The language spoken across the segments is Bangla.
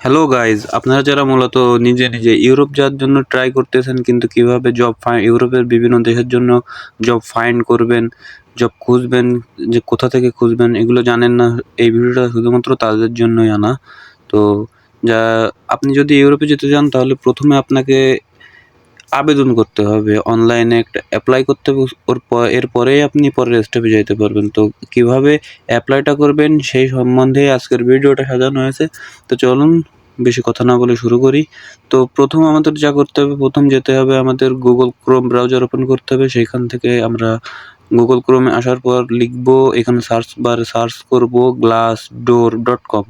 হ্যালো গাইজ আপনারা যারা মূলত নিজে নিজে ইউরোপ যাওয়ার জন্য ট্রাই করতেছেন, কিন্তু কীভাবে জব ফাইন ইউরোপের বিভিন্ন দেশের জন্য জব ফাইন্ড করবেন জব খুঁজবেন, যে কোথা থেকে খুঁজবেন, এগুলো জানেন না। এই ভিডিওটা শুধুমাত্র তাদের জন্যই আনা। তো যা আপনি যদি ইউরোপে যেতে চান, তাহলে প্রথমে আপনাকে আবেদন করতে হবে অনলাইনে একটা অ্যাপ্লাই করতে হবে, ওর পর এরপরেই আপনি পরের স্টেপে যেতে পারবেন। তো কীভাবে অ্যাপ্লাইটা করবেন সেই সম্বন্ধে আজকের ভিডিওটা সাজানো হয়েছে। তো চলুন, বেশি কথা না বলে শুরু করি। তো প্রথম আমাদের যা করতে হবে, প্রথম যেতে হবে আমাদের গুগল ক্রোম ব্রাউজার ওপেন করতে হবে। সেখান থেকে আমরা গুগল ক্রোমে আসার পর লিখব, এখানে সার্চ বারে সার্চ করব গ্লাস ডোর ডট কম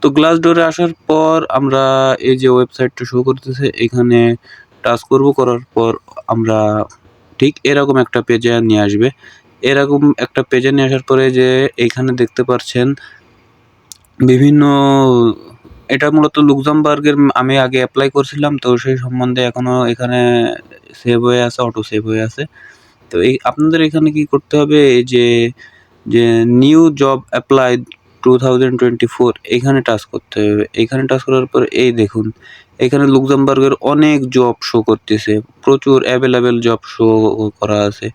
তো গ্লাস ডোরে আসার পর আমরা এই যে ওয়েবসাইটটা শো করতেছে, এখানে টাচ করব করার পর আমরা ঠিক এরকম একটা পেজে নিয়ে আসবে। এরকম একটা পেজে নিয়ে আসার পরে যে এইখানে দেখতে পাচ্ছেন বিভিন্ন, এটা মূলত লুক্সামবার্গের আমি আগে অ্যাপ্লাই করছিলাম, তো সেই সম্বন্ধে এখনও এখানে সেভ হয়ে আছে অটো সেভ হয়ে আছে। তো এই, আপনাদের এখানে কি করতে হবে? এই যে যে new job apply two thousand twenty four এখানে টাচ করতে হবে। এখানে টাচ করার পর এই দেখুন, এখানে লুক্সামবার্গের অনেক জব শো করতেছে। প্রচুর অ্যাভেলেবেল জব শো করা আছে।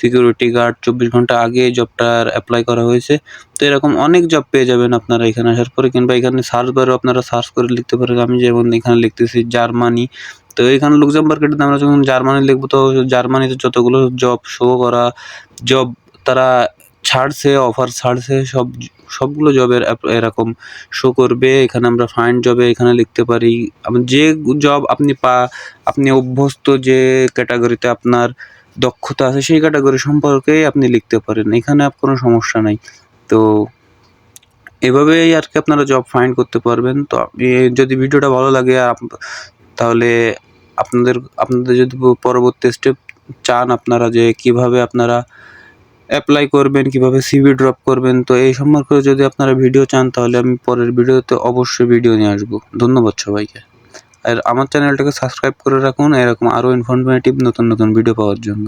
সিকিউরিটি গার্ড চব্বিশ ঘণ্টা আগে জবটার অ্যাপ্লাই করা হয়েছে। তো এরকম অনেক জব পেয়ে যাবেন আপনারা এখানে আসার পরে। কিংবা এখানে সার্চ বারও আপনারা সার্চ করে লিখতে পারেন আমি যেমন এখানে লিখতেছি জার্মানি তো এখানে লুক্সামবার্গের আমরা যখন জার্মানি লিখব, তো জার্মানিতে যতগুলো জব শো করা জব তারা ছাড়ছে অফার ছাড়ছে, সব, সবগুলো জবের এরকম শো করবে। এখানে আমরা ফাইন্ড জবে এখানে লিখতে পারি। যে জব আপনি পা, আপনি অভ্যস্ত যে ক্যাটাগরিতে আপনার দক্ষতা আছে, সেই ক্যাটাগরি সম্পর্কে আপনি লিখতে পারেন। এখানে আপ কোনো সমস্যা নাই। তো এভাবেই আর কি আপনারা জব ফাইন্ড করতে পারবেন। তো যদি ভিডিওটা ভালো লাগে তাহলে আপনাদের আপনাদের যদি পরবর্তী স্টেপ চান আপনারা যে কীভাবে আপনারা অ্যাপ্লাই করবেন, কীভাবে সিভি ড্রপ করবেন, তো এই সম্পর্কে যদি আপনারা ভিডিও চান, তাহলে আমি পরের ভিডিওতে অবশ্যই ভিডিও নিয়ে আসব। ধন্যবাদ সবাইকে। আর আমার চ্যানেলটাকে সাবস্ক্রাইব করে রাখুন, এরকম আরও ইনফরমেটিভ নতুন নতুন ভিডিও পাওয়ার জন্য।